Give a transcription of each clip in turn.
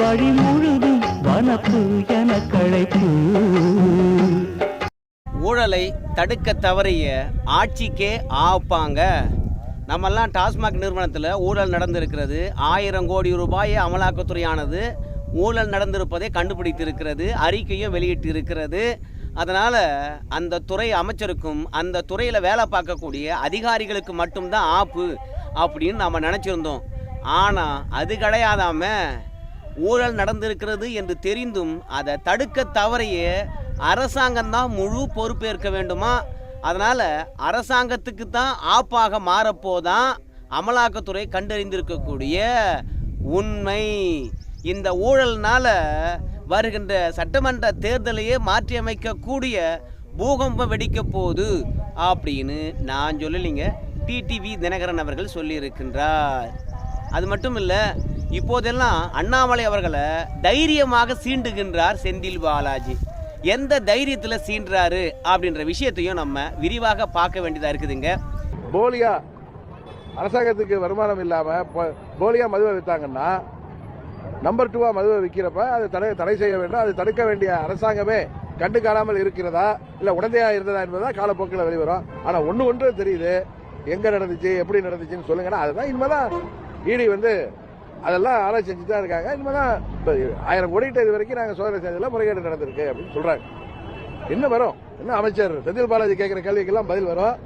வழி முழுதும் வனப்பு என கழைப்பு ஊழலை தடுக்க தவறிய ஆட்சிக்கே ஆப்பாங்க. நம்மெல்லாம் டாஸ்மாக் நிறுவனத்தில் ஊழல் நடந்திருக்கிறது. ஆயிரம் கோடி ரூபாயை அமலாக்கத்துறையானது ஊழல் நடந்திருப்பதை கண்டுபிடித்திருக்கிறது அறிக்கையும் வெளியிட்டு இருக்கிறது அதனால் அந்த துறை அமைச்சருக்கும் அந்த துறையில் வேலை பார்க்கக்கூடிய அதிகாரிகளுக்கு மட்டும்தான் ஆப்பு அப்படின்னு நம்ம நினச்சிருந்தோம். ஆனால் அது கிடையாதாமல் ஊழல் நடந்திருக்கிறது என்று தெரிந்தும் அதை தடுக்க தவறைய அரசாங்கம்தான் முழு பொறுப்பேற்க வேண்டுமா? அதனால் அரசாங்கத்துக்கு தான் ஆப்பாக மாறப்போதான் அமலாக்கத்துறை கண்டறிந்திருக்கக்கூடிய உண்மை. இந்த ஊழல்னால் வருகின்ற சட்டமன்ற தேர்தலையே மாற்றியமைக்கக்கூடிய பூகம்பம் வெடிக்க போகுது அப்படின்னு நான் சொல்லலைங்க. டிடிவி தினகரன் அவர்கள் சொல்லியிருக்கின்றார். அது மட்டும் இல்லை இப்போதெல்லாம் அண்ணாமலை அவர்களை தைரியமாக சீண்டுகின்றார் செந்தில் பாலாஜி. எந்த தைரியத்தில் சீண்டுறாரு அப்படின்ற விஷயத்தையும் நம்ம விரிவாக பார்க்க வேண்டியதாக இருக்குதுங்க. போலியா அரசாங்கத்துக்கு வருமானம் இல்லாமல் போலியா மதுவை விற்றாங்கன்னா நம்பர் டூவா மதுவை விற்கிறப்ப அதை தடை தடை செய்ய வேண்டும். அது தடுக்க வேண்டிய அரசாங்கமே கண்டு காணாமல் இருக்கிறதா இல்லை உடந்தையாக இருந்ததா என்பதா காலப்போக்கில் வெளிவரும். ஆனால் ஒன்று ஒன்று தெரியுது. எங்கே நடந்துச்சு எப்படி நடந்துச்சுன்னு சொல்லுங்கன்னா அதுதான் இனிமேதான் இடி வந்து அதெல்லாம் ஆராய்ச்சி செஞ்சு தான் இருக்காங்க. இனிமேதான் இப்ப ஆயிரம் கோடிக்கிட்ட இது வரைக்கும் நாங்க சோதனை செய்ததுல முறைகேடு நடந்திருக்கு அப்படின்னு சொல்றாங்க. என்ன வரும்? என்ன அமைச்சர் செந்தில் பாலாஜி கேட்கிற கேள்விக்கெல்லாம் பதில் வரும்.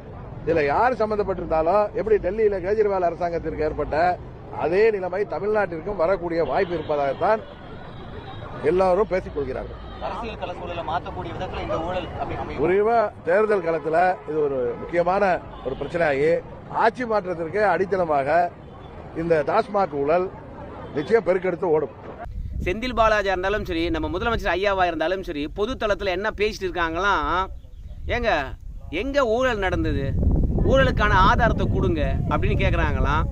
இதுல யார் சம்பந்தப்பட்டிருந்தாலும் எப்படி டெல்லியில கேஜ்ரிவால் அரசாங்கத்திற்கு ஏற்பட்ட அதே நிலைமை தமிழ்நாட்டிற்கும் வரக்கூடிய வாய்ப்பு இருப்பதாகத்தான் எல்லாரும் பேசிக் கொள்கிறார்கள். அரசியல் கல சூழலை மாற்றக்கூடிய விதத்துல இந்த ஊழல் அப்படி அமையும். குறிப்பா தேர்தல் களத்துல இது ஒரு முக்கியமான ஒரு பிரச்சனையாகி ஆட்சி மாற்றத்திற்கு அடித்தளமாக இந்த டாஸ்மாக் ஊழல் நிச்சயம் பெருக்கெடுத்து ஓடும். செந்தில் பாலாஜா இருந்தாலும் சரி நம்ம முதலமைச்சர் ஐயாவா இருந்தாலும் சரி பொதுத்தளத்தில் என்ன பேசிட்டு இருக்காங்களாம் ஏங்க எங்க ஊழல் நடந்தது? ஊழலுக்கான ஆதாரத்தை கொடுங்க அப்படின்னு கேட்குறாங்களாம்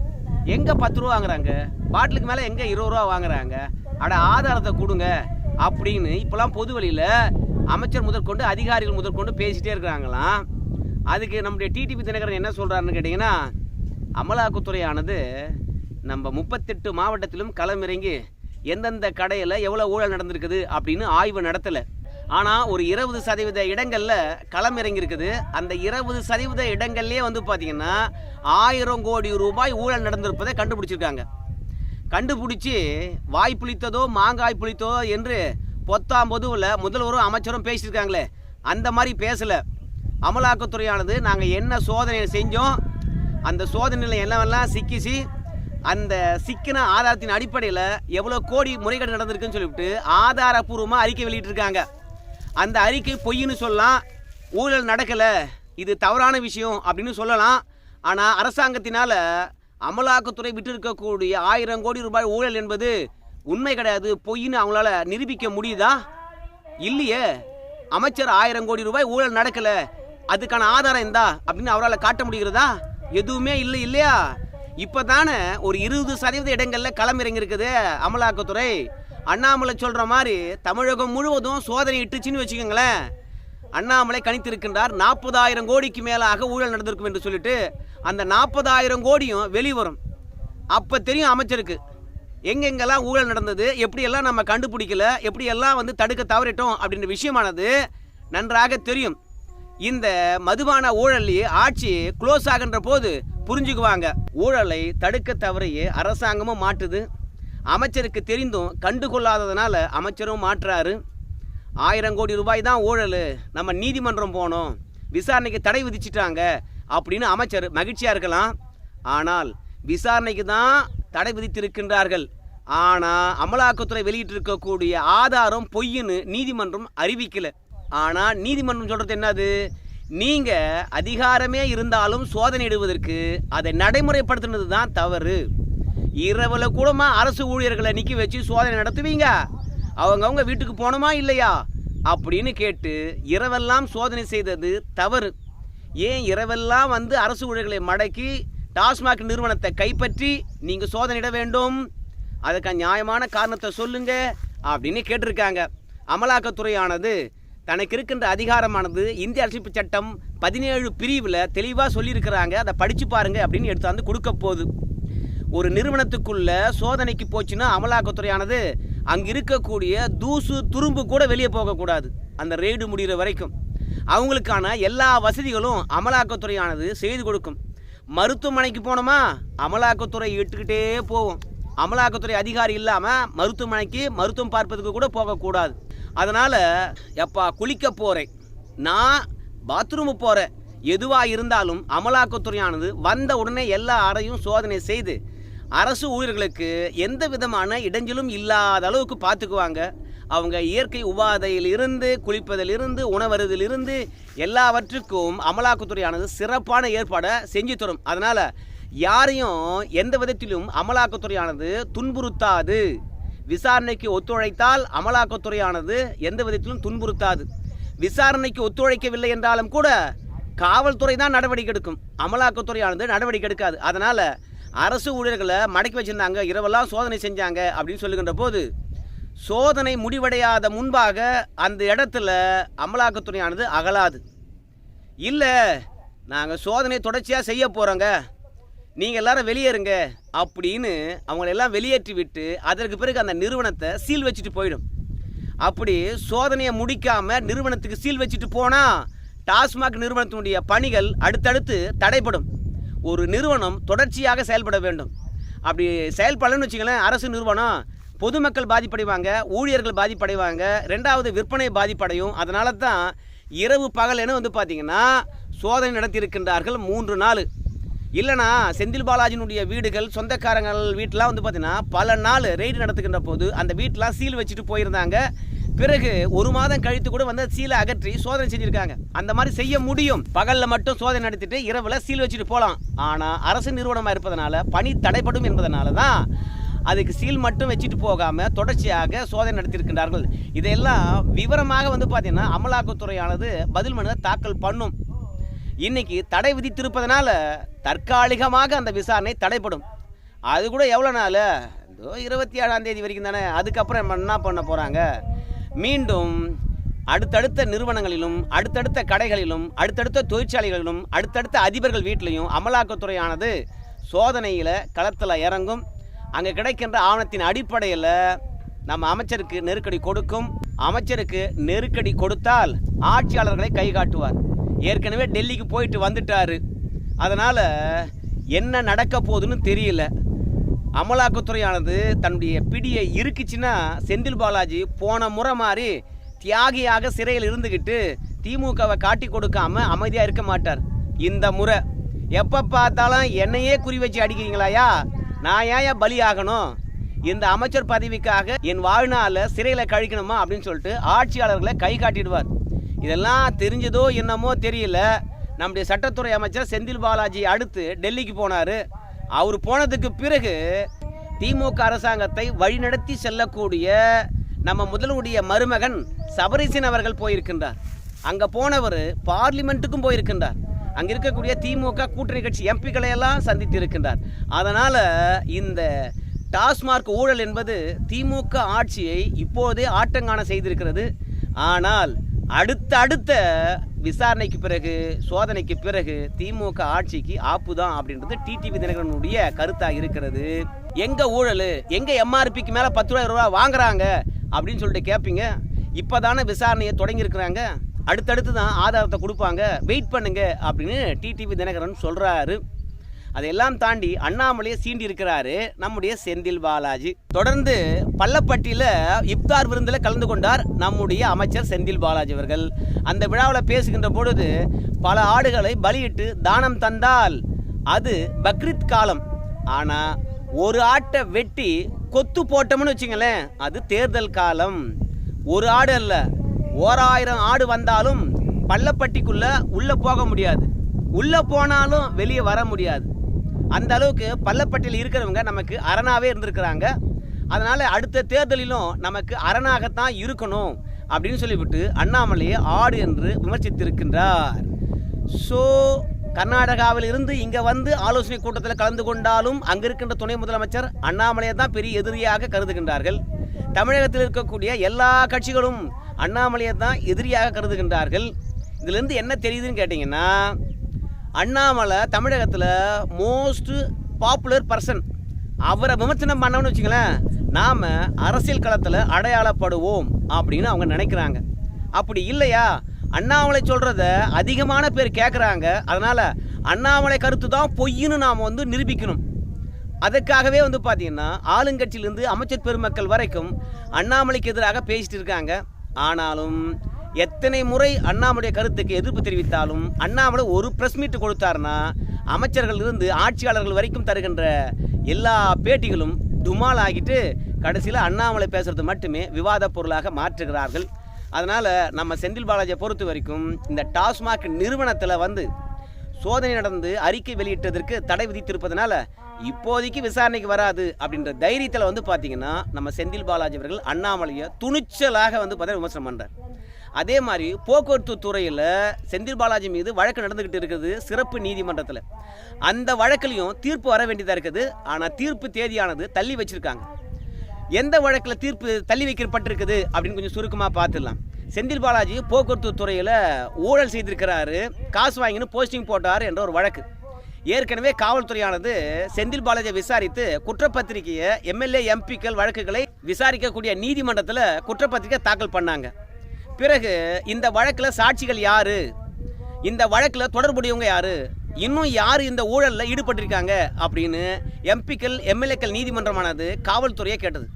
எங்க பத்து ரூபா வாங்குறாங்க? பாட்டிலுக்கு மேலே எங்க இருபது ரூபா வாங்குறாங்க? அட ஆதாரத்தை கொடுங்க அப்படின்னு இப்போலாம் பொது வழியில் அமைச்சர் முதற்கொண்டு அதிகாரிகள் முதற்கொண்டு பேசிகிட்டே இருக்கிறாங்களாம் அதுக்கு நம்முடைய டிடிபி தினகரன் என்ன சொல்கிறாருன்னு கேட்டிங்கன்னா அமலாக்கத்துறையானது நம்ம முப்பத்தெட்டு மாவட்டத்திலும் களமிறங்கி எந்தெந்த கடையில் எவ்வளோ ஊழல் நடந்திருக்குது அப்படின்னு ஆய்வு நடத்தலை. ஆனால் ஒரு இருபது சதவீத இடங்களில் களம் இறங்கியிருக்குது அந்த இருபது சதவீத இடங்கள்லேயே வந்து பார்த்திங்கன்னா ஆயிரம் கோடி ரூபாய் ஊழல் நடந்திருப்பதை கண்டுபிடிச்சிருக்காங்க. கண்டுபிடிச்சி வாய் புளித்ததோ மாங்காய் புளித்ததோ என்று பொத்தாம் பொதுவில் முதல்வரும் அமைச்சரும் பேசியிருக்காங்களே. அந்த மாதிரி பேசலை. அமலாக்கத்துறையானது நாங்கள் என்ன சோதனை செஞ்சோம் அந்த சோதனையில் என்னவெல்லாம் சிக்கிச்சு அந்த சிக்கின ஆதாரத்தின் அடிப்படையில் எவ்வளோ கோடி முறைகேடு நடந்திருக்குன்னு சொல்லிவிட்டு ஆதாரப்பூர்வமாக அறிக்கை வெளியிட்டிருக்காங்க. அந்த அறிக்கை பொய்ன்னு சொல்லலாம் ஊழல் நடக்கலை இது தவறான விஷயம் அப்படின்னு சொல்லலாம். ஆனால் அரசாங்கத்தினால் அமலாக்கத்துறை விட்டு இருக்கக்கூடிய ஆயிரம் கோடி ரூபாய் ஊழல் என்பது உண்மை கிடையாது பொய்ன்னு அவங்களால நிரூபிக்க முடியுதா? இல்லையே. அமைச்சர் ஆயிரம் கோடி ரூபாய் ஊழல் நடக்கலை அதுக்கான ஆதாரம் இந்தா அப்படின்னு அவரால் காட்ட முடிகிறதா? எதுவுமே இல்லை இல்லையா? இப்போ தானே ஒரு இருபது சதவீத இடங்களில் களமிறங்கி இருக்குது அமலாக்கத்துறை. அண்ணாமலை சொல்கிற மாதிரி தமிழகம் முழுவதும் சோதனை இட்டுச்சின்னு வச்சுக்கோங்களேன். அண்ணாமலை கணித்திருக்கின்றார் நாற்பதாயிரம் கோடிக்கு மேலாக ஊழல் நடந்திருக்கும் என்று சொல்லிட்டு அந்த நாற்பதாயிரம் கோடியும் வெளிவரும். அப்போ தெரியும் அமைச்சருக்கு எங்கெங்கெல்லாம் ஊழல் நடந்தது எப்படியெல்லாம் நம்ம கண்டுபிடிக்கல எப்படியெல்லாம் வந்து தடுக்க தவறிட்டோம் அப்படின்ற விஷயமானது நன்றாக தெரியும். இந்த மதுபான ஊழல்லையே ஆட்சி க்ளோஸ் ஆகின்ற போது புரிஞ்சுக்குவாங்க. ஊழலை தடுக்க தவறையே அரசாங்கமும் மாட்டுது அமைச்சருக்கு தெரிந்தும் கண்டுகொள்ளாததுனால அமைச்சரும் மாற்றுறாரு ஆயிரம் கோடி ரூபாய் தான் ஊழல். நம்ம நீதிமன்றம் போனோம். விசாரணைக்கு தடை விதிச்சிட்டாங்க அப்படின்னு அமைச்சர் மகிழ்ச்சியாக இருக்கலாம். ஆனால் விசாரணைக்கு தான் தடை விதித்திருக்கின்றார்கள். ஆனால் அமலாக்கத்துறை வெளியிட்டிருக்கக்கூடிய ஆதாரம் பொய்ன்னு நீதிமன்றம் அறிவிக்கலை. ஆனால் நீதிமன்றம் சொல்கிறது என்னது? நீங்கள் அதிகாரமே இருந்தாலும் சோதனையிடுவதற்கு அதை நடைமுறைப்படுத்தினது தான் தவறு. இரவில் கூடமா அரசு ஊழியர்களை நிற்க வச்சு சோதனை நடத்துவீங்க. அவங்கவுங்க வீட்டுக்கு போனோமா இல்லையா? அப்படின்னு கேட்டு இரவெல்லாம் சோதனை செய்தது தவறு. ஏன் இரவெல்லாம் வந்து அரசு ஊழியர்களை மடக்கி டாஸ்மாக் நிறுவனத்தை கைப்பற்றி நீங்கள் சோதனையிட வேண்டும்? அதுக்கு நியாயமான காரணத்தை சொல்லுங்க அப்படின்னு கேட்டிருக்காங்க. அமலாக்கத்துறையானது தனக்கு இருக்கின்ற அதிகாரமானது இந்திய அரசியப்பு சட்டம் பதினேழு பிரிவில் தெளிவாக சொல்லியிருக்கிறாங்க. அதை படித்து பாருங்கள் அப்படின்னு எடுத்தாந்து கொடுக்க போகுது. ஒரு நிறுவனத்துக்குள்ள சோதனைக்கு போச்சுன்னா அமலாக்கத்துறையானது அங்கே இருக்கக்கூடிய தூசு துரும்பு கூட வெளியே போகக்கூடாது அந்த ரெய்டு முடிகிற வரைக்கும். அவங்களுக்கான எல்லா வசதிகளும் அமலாக்கத்துறையானது செய்து கொடுக்கும். மருத்துவமனைக்கு போனோமா? அமலாக்கத்துறை இட்டுக்கிட்டே போவோம். அமலாக்கத்துறை அதிகாரி இல்லாமல் மருத்துவமனைக்கு மருத்துவம் பார்ப்பதுக்கு கூட போகக்கூடாது அதனால் எப்பா குளிக்க போகிறேன் நான் பாத்ரூமு போகிறேன் எதுவாக இருந்தாலும் அமலாக்கத்துறையானது வந்த உடனே எல்லா அறையும் சோதனை செய்து அரசு ஊழியர்களுக்கு எந்த விதமான இடைஞ்சலும் இல்லாத அளவுக்கு பார்த்துக்குவாங்க. அவங்க இயற்கை உபாதையில் இருந்து குளிப்பதிலிருந்து உணவருதிலிருந்து எல்லாவற்றுக்கும் அமலாக்கத்துறையானது சிறப்பான ஏற்பாடை செஞ்சு தரும். அதனால் யாரையும் எந்த விதத்திலும் அமலாக்கத்துறையானது துன்புறுத்தாது. விசாரணைக்கு ஒத்துழைத்தால் அமலாக்கத்துறையானது எந்த விதத்திலும் துன்புறுத்தாது. விசாரணைக்கு ஒத்துழைக்கவில்லை என்றாலும் கூட காவல்துறை தான் நடவடிக்கை எடுக்கும். அமலாக்கத்துறையானது நடவடிக்கை எடுக்காது. அதனால் அரசு ஊழியர்களை மடக்கி வச்சுருந்தாங்க. இரவெல்லாம் சோதனை செஞ்சாங்க அப்படின்னு சொல்லுகின்ற போது சோதனை முடிவடையாத முன்பாக அந்த இடத்துல அமலாக்கத்துறையானது அகலாது. இல்லை நாங்கள் சோதனை தொடர்ச்சியாக செய்ய போகிறோங்க நீங்கள் எல்லாரும் வெளியேறுங்க அப்படின்னு அவங்கள எல்லாம் வெளியேற்றி விட்டு அதற்கு பிறகு அந்த நிறுவனத்தை சீல் வச்சுட்டு போயிடும். அப்படி சோதனையை முடிக்காமல் நிறுவனத்துக்கு சீல் வச்சுட்டு போனால் டாஸ்மாக் நிறுவனத்தினுடைய பணிகள் அடுத்தடுத்து தடைப்படும் ஒரு நிறுவனம் தொடர்ச்சியாக செயல்பட வேண்டும். அப்படி செயல்படலன்னு வச்சுங்களேன் அரசு நிறுவனம் பொதுமக்கள் பாதிப்படைவாங்க ஊழியர்கள் பாதிப்படைவாங்க ரெண்டாவது விற்பனை பாதிப்படையும். அதனால தான் இரவு பகல் என வந்து பார்த்திங்கன்னா சோதனை நடத்தியிருக்கின்றார்கள் மூன்று நாள். இல்லைனா செந்தில் பாலாஜினுடைய வீடுகள் சொந்தக்காரங்கள் வீட்டெலாம் வந்து பார்த்தீங்கன்னா பல நாள் ரெய்டு நடத்துகின்ற போது அந்த வீட்டெலாம் சீல் வச்சுட்டு போயிருந்தாங்க. பிறகு ஒரு மாதம் கழித்து கூட வந்து சீலை அகற்றி சோதனை செஞ்சுருக்காங்க. அந்த மாதிரி செய்ய முடியும். பகலில் மட்டும் சோதனை நடத்திட்டு இரவில் சீல் வச்சுட்டு போகலாம் ஆனால் அரசு நிறுவனமாக இருப்பதனால பணி தடைப்படும் என்பதனால தான் அதுக்கு சீல் மட்டும் வச்சுட்டு போகாமல் தொடர்ச்சியாக சோதனை நடத்தியிருக்கின்றார்கள். இதையெல்லாம் விவரமாக வந்து பார்த்தீங்கன்னா அமலாக்கத்துறையானது பதில் மனு தாக்கல் பண்ணும். இன்னைக்கு தடை விதித்திருப்பதனால தற்காலிகமாக அந்த விசாரணை தடைப்படும் அது கூட எவ்வளோ நாள்? இதோ இருபத்தி ஏழாம் தேதி வரைக்கும் தானே. அதுக்கப்புறம் நம்ம என்ன பண்ண போகிறாங்க மீண்டும் அடுத்தடுத்த நிறுவனங்களிலும் அடுத்தடுத்த கடைகளிலும் அடுத்தடுத்த தொழிற்சாலைகளிலும் அடுத்தடுத்த அதிபர்கள் வீட்டிலையும் அமலாக்கத்துறையானது சோதனையில் களத்தில் இறங்கும். அங்கே கிடைக்கின்ற ஆவணத்தின் அடிப்படையில் நம்ம அமைச்சருக்கு நெருக்கடி கொடுக்கும். அமைச்சருக்கு நெருக்கடி கொடுத்தால் ஆட்சியாளர்களை கை காட்டுவார். ஏற்கனவே டெல்லிக்கு போயிட்டு வந்துட்டாரு. அதனால் என்ன நடக்க போகுதுன்னு தெரியல. அமலாக்கத்துறையானது தன்னுடைய பிடியை இருக்குச்சுன்னா செந்தில் பாலாஜி போன முறை மாதிரி தியாகியாக சிறையில் இருந்துக்கிட்டு திமுகவை காட்டி கொடுக்காம அமைதியாக இருக்க மாட்டார். இந்த முறை. எப்போ பார்த்தாலும் என்னையே குறி வச்சு அடிக்கிறீங்களாயா? நான் ஏன் பலி ஆகணும்? இந்த அமைச்சர் பதவிக்காக என் வாழ்நாளில் சிறையில் கழிக்கணுமா அப்படின்னு சொல்லிட்டு ஆட்சியாளர்களை கை காட்டிடுவார். இதெல்லாம் தெரிஞ்சதோ என்னமோ தெரியல. நம்முடைய சட்டத்துறை அமைச்சர் செந்தில் பாலாஜி அடுத்து டெல்லிக்கு போனார். அவர் போனதுக்கு பிறகு திமுக அரசாங்கத்தை வழிநடத்தி செல்லக்கூடிய நம்ம முதல்வருடைய மருமகன் சபரிசன் அவர்கள் போயிருக்கின்றார். அங்கே போனவர் பார்லிமெண்ட்டுக்கும் போயிருக்கின்றார். அங்கே இருக்கக்கூடிய திமுக கூட்டணி கட்சி எம்பிக்களை எல்லாம் சந்தித்து இருக்கின்றார் அதனால் இந்த டாஸ்மார்க் ஊழல் என்பது திமுக ஆட்சியை இப்போதே ஆட்டங்கான செய்திருக்கிறது. ஆனால் அடுத்த அடுத்த விசாரணைக்கு பிறகு சோதனைக்கு பிறகு திமுக ஆட்சிக்கு ஆப்பு தான் அப்படின்றது டிடிவி தினகரனுடைய கருத்தாக இருக்கிறது. எங்க ஊழல்? எங்க எம்ஆர்பிக்கு மேல பத்து ரூபாய் ரூபா வாங்குறாங்க? அப்படின்னு சொல்லிட்டு கேட்பீங்க இப்போதானே விசாரணையை தொடங்கியிருக்கிறாங்க. அடுத்தடுத்து தான் ஆதாரத்தை கொடுப்பாங்க. வெயிட் பண்ணுங்க அப்படின்னு டிடிவி தினகரன் சொல்றாரு. அதையெல்லாம் தாண்டி அண்ணாமலையை சீண்டி இருக்கிறாரு நம்முடைய செந்தில் பாலாஜி. தொடர்ந்து பள்ளப்பட்டியில் இப்தார் விருந்தில் கலந்து கொண்டார் நம்முடைய அமைச்சர் செந்தில் பாலாஜி அவர்கள். அந்த விழாவில் பேசுகின்ற பொழுது பல ஆடுகளை பலியிட்டு தானம் தந்தால் அது பக்ரீத் காலம். ஆனால் ஒரு ஆட்டை வெட்டி கொத்து போட்டோம்னு வச்சுங்களேன் அது தேர்தல் காலம். ஒரு ஆடு அல்ல ஓராயிரம் ஆடு வந்தாலும் பள்ளப்பட்டிக்குள்ளே உள்ளே போக முடியாது. உள்ளே போனாலும் வெளியே வர முடியாது. அந்த அளவுக்கு பள்ளப்பட்டியில் இருக்கிறவங்க நமக்கு அரணாகவே இருந்திருக்கிறாங்க. அதனால் அடுத்த தேர்தலிலும் நமக்கு அரணாகத்தான் இருக்கணும் அப்படின்னு சொல்லிவிட்டு அண்ணாமலையை ஆடு என்று விமர்சித்திருக்கின்றார். ஸோ கர்நாடகாவில் இருந்து இங்கே வந்து ஆலோசனை கூட்டத்தில் கலந்து கொண்டாலும் அங்கே இருக்கின்ற துணை முதலமைச்சர் அண்ணாமலையை தான் பெரிய எதிரியாக கருதுகின்றார்கள். தமிழகத்தில் இருக்கக்கூடிய எல்லா கட்சிகளும் அண்ணாமலையை தான் எதிரியாக கருதுகின்றார்கள். இதுலேருந்து என்ன தெரியுதுன்னு கேட்டிங்கன்னா அண்ணாமலை தமிழகத்தில் மோஸ்ட் பாப்புலர் பர்சன் அவரை விமர்சனம் பண்ணோம்னு வச்சுங்களேன் நாம் அரசியல் களத்தில் அடையாளப்படுவோம் அப்படின்னு அவங்க நினைக்கிறாங்க. அப்படி இல்லையா? அண்ணாமலை சொல்கிறத அதிகமான பேர் கேட்குறாங்க அதனால் அண்ணாமலை கருத்து தான் பொய்ன்னு நாம் வந்து நிரூபிக்கணும். அதுக்காகவே வந்து பார்த்திங்கன்னா ஆளுங்கட்சியிலேருந்து அமைச்சர் பெருமக்கள் வரைக்கும் அண்ணாமலைக்கு எதிராக பேசிட்டு இருக்காங்க. ஆனாலும் எத்தனை முறை அண்ணாமலை கருத்துக்கு எதிர்ப்பு தெரிவித்தாலும் அண்ணாமலை ஒரு ப்ரெஸ் மீட் கொடுத்தாருன்னா அமைச்சர்கள் இருந்து ஆட்சியாளர்கள் வரைக்கும் தருகின்ற எல்லா பேட்டிகளும் துமால் ஆகிட்டு கடைசியில் அண்ணாமலை பேசுறது மட்டுமே விவாத பொருளாக மாற்றுகிறார்கள். அதனால் நம்ம செந்தில் பாலாஜியை பொறுத்த வரைக்கும் இந்த டாஸ்மாக் நிறுவனத்தில் வந்து சோதனை நடந்து அறிக்கை வெளியிட்டதற்கு தடை விதித்திருப்பதனால இப்போதைக்கு விசாரணைக்கு வராது அப்படின்ற தைரியத்தில் வந்து பார்த்தீங்கன்னா நம்ம செந்தில் பாலாஜி அவர்கள் அண்ணாமலையை துணிச்சலாக வந்து பார்த்தீங்கன்னா விமர்சனம் பண்ணுறார் அதே மாதிரி போக்குவரத்து துறையில் செந்தில் பாலாஜி மீது வழக்கு நடந்துக்கிட்டு இருக்குது சிறப்பு நீதிமன்றத்தில். அந்த வழக்குலையும் தீர்ப்பு வர வேண்டியதாக இருக்குது. ஆனால் தீர்ப்பு தேதியானது தள்ளி வச்சிருக்காங்க. எந்த வழக்கில் தீர்ப்பு தள்ளி வைக்கப்பட்டிருக்குது அப்படின்னு கொஞ்சம் சுருக்கமாக பார்த்துடலாம் செந்தில் பாலாஜி போக்குவரத்து துறையில் ஊழல் செய்திருக்கிறாரு. காசு வாங்கின்னு போஸ்டிங் போட்டார் என்ற ஒரு வழக்கு. ஏற்கனவே காவல்துறையானது செந்தில் பாலாஜியை விசாரித்து குற்றப்பத்திரிகையை எம்எல்ஏ எம்பிக்கள் வழக்குகளை விசாரிக்கக்கூடிய நீதிமன்றத்தில் குற்றப்பத்திரிகை தாக்கல் பண்ணாங்க. பிறகு இந்த வழக்கில் சாட்சிகள் யாரு? இந்த வழக்கில் தொடர்புடையவங்க யாரு? இன்னும் யார் இந்த ஊழலில் ஈடுபட்டிருக்காங்க அப்படின்னு எம்பிக்கள் எம்எல்ஏக்கள் நீதிமன்றமானது காவல்துறையை கேட்டது.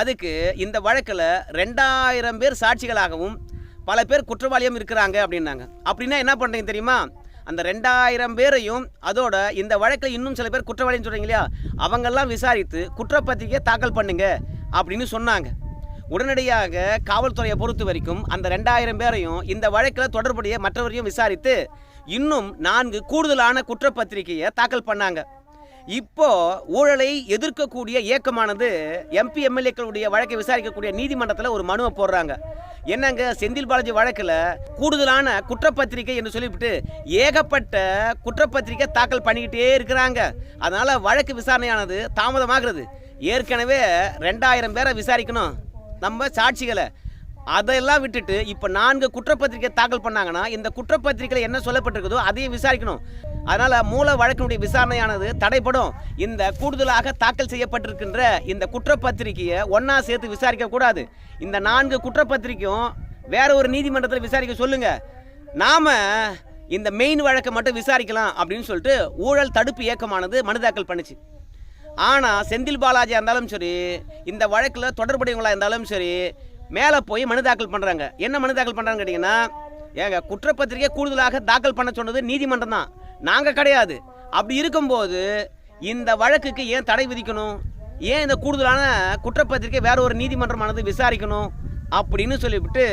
அதுக்கு இந்த வழக்கில் ரெண்டாயிரம் பேர் சாட்சிகளாகவும் பல பேர் குற்றவாளியும் இருக்கிறாங்க அப்படின்னாங்க. அப்படின்னா என்ன பண்ணுறீங்க தெரியுமா? அந்த ரெண்டாயிரம் பேரையும் அதோட இந்த வழக்கில் இன்னும் சில பேர் குற்றவாளின்னு சொல்கிறீங்க இல்லையா? அவங்கெல்லாம் விசாரித்து குற்றப்பத்திரிகையை தாக்கல் பண்ணுங்க அப்படின்னு சொன்னாங்க. உடனடியாக காவல்துறையை பொறுத்த வரைக்கும் அந்த ரெண்டாயிரம் பேரையும் இந்த வழக்கில் தொடர்புடைய மற்றவரையும் விசாரித்து இன்னும் நான்கு கூடுதலான குற்றப்பத்திரிகையை தாக்கல் பண்ணாங்க. இப்போ ஊழலை எதிர்க்கக்கூடிய இயக்கமானது எம்பி எம்எல்ஏக்களுடைய வழக்கை விசாரிக்கக்கூடிய நீதிமன்றத்தில் ஒரு மனுவை போடுறாங்க. என்னங்க செந்தில் பாலாஜி வழக்கில் கூடுதலான குற்றப்பத்திரிகை என்று சொல்லிவிட்டு ஏகப்பட்ட குற்றப்பத்திரிகை தாக்கல் பண்ணிக்கிட்டே இருக்கிறாங்க. அதனால் வழக்கு விசாரணையானது தாமதமாகிறது. ஏற்கனவே ரெண்டாயிரம் பேரை விசாரிக்கணும். நம்ம சாட்சிகளை. அதையெல்லாம் விட்டுட்டு இப்போ நான்கு குற்றப்பத்திரிகை தாக்கல் பண்ணாங்கன்னா இந்த குற்றப்பத்திரிகையில் என்ன சொல்லப்பட்டிருக்குதோ அதையும் விசாரிக்கணும். அதனால் மூல வழக்கினுடைய விசாரணையானது தடைப்படும் இந்த கூடுதலாக தாக்கல் செய்யப்பட்டிருக்கின்ற இந்த குற்றப்பத்திரிகையை ஒன்றா சேர்த்து விசாரிக்கக்கூடாது இந்த நான்கு குற்றப்பத்திரிக்கையும் வேற ஒரு நீதிமன்றத்தில் விசாரிக்க சொல்லுங்கள் நாம் இந்த மெயின் வழக்கை மட்டும் விசாரிக்கலாம் அப்படின்னு சொல்லிட்டு ஊழல் தடுப்பு இயக்கமானது மனு தாக்கல் பண்ணுச்சு. ஆனால் செந்தில் பாலாஜியாக இருந்தாலும் சரி இந்த வழக்கில் தொடர்புடையவங்களாக இருந்தாலும் சரி மேலே போய் மனு தாக்கல் பண்ணுறாங்க என்ன மனு தாக்கல் பண்ணுறாங்கன்னு கேட்டிங்கன்னா ஏங்க குற்றப்பத்திரிகை கூடுதலாக தாக்கல் பண்ண சொன்னது நீதிமன்றம் தான். நாங்கள் கிடையாது. அப்படி இருக்கும்போது இந்த வழக்குக்கு ஏன் தடை விதிக்கணும்? ஏன் இந்த கூடுதலான குற்றப்பத்திரிகை வேற ஒரு நீதிமன்றமானது விசாரிக்கணும்? அப்படின்னு சொல்லிவிட்டு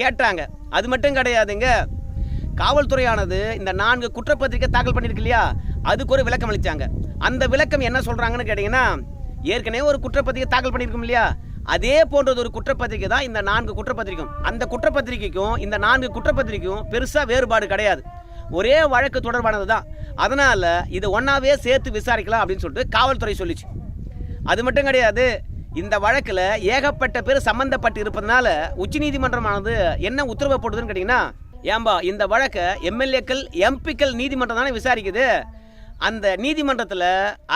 கேட்டாங்க. அது மட்டும் கிடையாதுங்க. காவல்துறையானது இந்த நான்கு குற்றப்பத்திரிகை தாக்கல் பண்ணியிருக்கு இல்லையா? அதுக்கு ஒரு விளக்கம் அளித்தாங்க அந்த விளக்கம் என்ன சொல்கிறாங்கன்னு கேட்டிங்கன்னா ஏற்கனவே ஒரு குற்றப்பத்திரிகை தாக்கல் பண்ணியிருக்கோம் இல்லையா? அதே போன்றது ஒரு குற்றப்பத்திரிகை தான் இந்த நான்கு குற்றப்பத்திரிக்கும் அந்த குற்றப்பத்திரிகைக்கும் இந்த நான்கு குற்றப்பத்திரிகைக்கும் பெருசாக வேறுபாடு கிடையாது. ஒரே வழக்கு தொடர்பானது தான். அதனால் இது ஒன்றாவே சேர்த்து விசாரிக்கலாம் அப்படின்னு சொல்லிட்டு காவல்துறை சொல்லிச்சு. அது மட்டும் கிடையாது இந்த வழக்கில் ஏகப்பட்ட பேர் சம்மந்தப்பட்டு இருப்பதனால உச்சநீதிமன்றமானது என்ன உத்தரவு போடுதுன்னு கேட்டிங்கன்னா ஏம்பா இந்த வழக்கை எம்எல்ஏக்கள் எம்பிக்கள் நீதிமன்றம் தானே விசாரிக்குது? அந்த நீதிமன்றத்தில்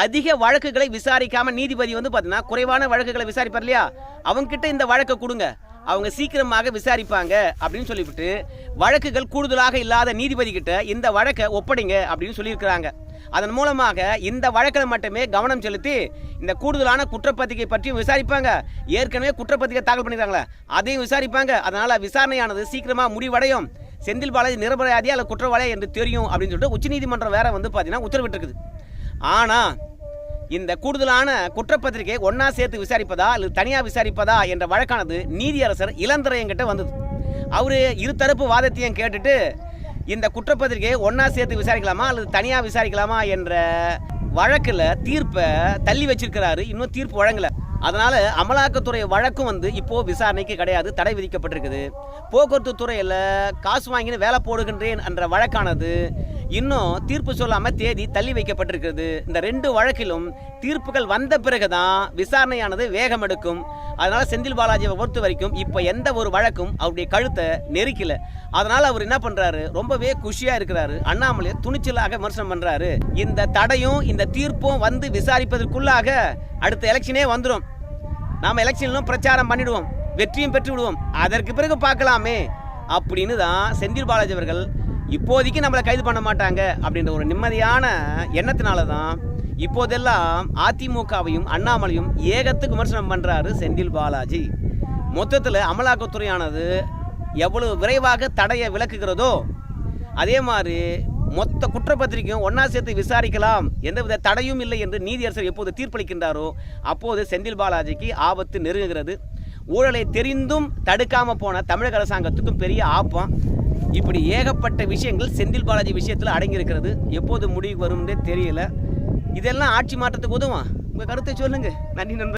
அதிக வழக்குகளை விசாரிக்காமல் நீதிபதி வந்து பார்த்தீங்கன்னா குறைவான வழக்குகளை விசாரிப்பார் இல்லையா? அவங்ககிட்ட இந்த வழக்கை கொடுங்க. அவங்க சீக்கிரமாக விசாரிப்பாங்க அப்படின்னு சொல்லிவிட்டு வழக்குகள் கூடுதலாக இல்லாத நீதிபதி கிட்ட இந்த வழக்கை ஒப்படைங்க அப்படின்னு சொல்லியிருக்கிறாங்க. அதன் மூலமாக இந்த வழக்கில் மட்டுமே கவனம் செலுத்தி இந்த கூடுதலான குற்றப்பத்திரிகை பற்றியும் விசாரிப்பாங்க. ஏற்கனவே குற்றப்பத்திரிகை தாக்கல் பண்ணிடுறாங்களே அதையும் விசாரிப்பாங்க. அதனால் விசாரணையானது சீக்கிரமாக முடிவடையும். செந்தில் பாலாஜி நிரபராதியா அல்ல குற்றவாளியா என்று தெரியும் அப்படின்னு சொல்லிட்டு உச்சநீதிமன்றம் வேற வந்து பார்த்தீங்கன்னா உத்தரவிட்டிருக்குது. ஆனால் இந்த கூடுதலான குற்றப்பத்திரிகை ஒன்றா சேர்த்து விசாரிப்பதா அல்லது தனியாக விசாரிப்பதா என்ற வழக்கானது நீதியரசர் இளந்திரையங்கிட்ட வந்தது. அவர் இருதரப்பு வாதத்தையும் கேட்டுட்டு இந்த குற்றப்பத்திரிகையை ஒன்றா சேர்த்து விசாரிக்கலாமா அல்லது தனியாக விசாரிக்கலாமா என்ற வழக்கில் தீர்ப்பை தள்ளி வச்சிருக்கிறாரு. இன்னும் தீர்ப்பு வழங்கல. அதனால் அமலாக்கத்துறை வழக்கும் வந்து இப்போது விசாரணைக்கு கிடையாது தடை விதிக்கப்பட்டிருக்குது. போக்குவரத்து துறையில் காசு வாங்கின்னு வேலை போடுகின்றேன் என்ற வழக்கானது இன்னும் தீர்ப்பு சொல்லாமல் தேதி தள்ளி வைக்கப்பட்டிருக்கிறது. இந்த ரெண்டு வழக்கிலும் தீர்ப்புகள் வந்த பிறகுதான் விசாரணையானது வேகம் எடுக்கும். அதனால செந்தில் பாலாஜியை பொறுத்த வரைக்கும் இப்போ எந்த ஒரு வழக்கும் அவருடைய கழுத்தை நெருக்கல. அதனால அவர் என்ன பண்றாரு? ரொம்பவே குஷியா இருக்கிறாரு. அண்ணாமலை துணிச்சலாக விமர்சனம் பண்றாரு. இந்த தடையும் இந்த தீர்ப்பும் வந்து விசாரிப்பதற்குள்ளாக அடுத்த எலெக்ஷனே வந்துடும் நாம் எலெக்ஷன்லும் பிரச்சாரம் பண்ணிடுவோம். வெற்றியும் பெற்று விடுவோம் அதற்கு பிறகு பார்க்கலாமே. அப்படின்னு தான் செந்தில் பாலாஜி அவர்கள் இப்போதைக்கு நம்மளை கைது பண்ண மாட்டாங்க அப்படின்ற ஒரு நிம்மதியான எண்ணத்தினால தான் இப்போதெல்லாம் அதிமுகவையும் அண்ணாமலையும் ஏகத்துக்கு விமர்சனம் பண்ணுறாரு செந்தில் பாலாஜி. மொத்தத்தில் அமலாக்கத்துறையானது எவ்வளவு விரைவாக தடையை விளக்குகிறதோ அதே மாதிரி மொத்த குற்றப்பத்திரிக்கையும் ஒன்றா சேர்த்து விசாரிக்கலாம். எந்தவித தடையும் இல்லை என்று நீதியரசர் எப்போது தீர்ப்பளிக்கின்றாரோ அப்போது செந்தில் பாலாஜிக்கு ஆபத்து நெருங்குகிறது. ஊழலை தெரிந்தும் தடுக்காமல் போன தமிழக அரசாங்கத்துக்கும் பெரிய ஆப்பம். இப்படி ஏகப்பட்ட விஷயங்கள் செந்தில் பாலாஜி விஷயத்தில் அடங்கியிருக்கிறது. எப்போது முடிவு வரும்னே தெரியல. இதெல்லாம் ஆட்சி மாற்றத்துக்கு உதவும். உங்கள் கருத்தை சொல்லுங்க. நன்றி நண்பர்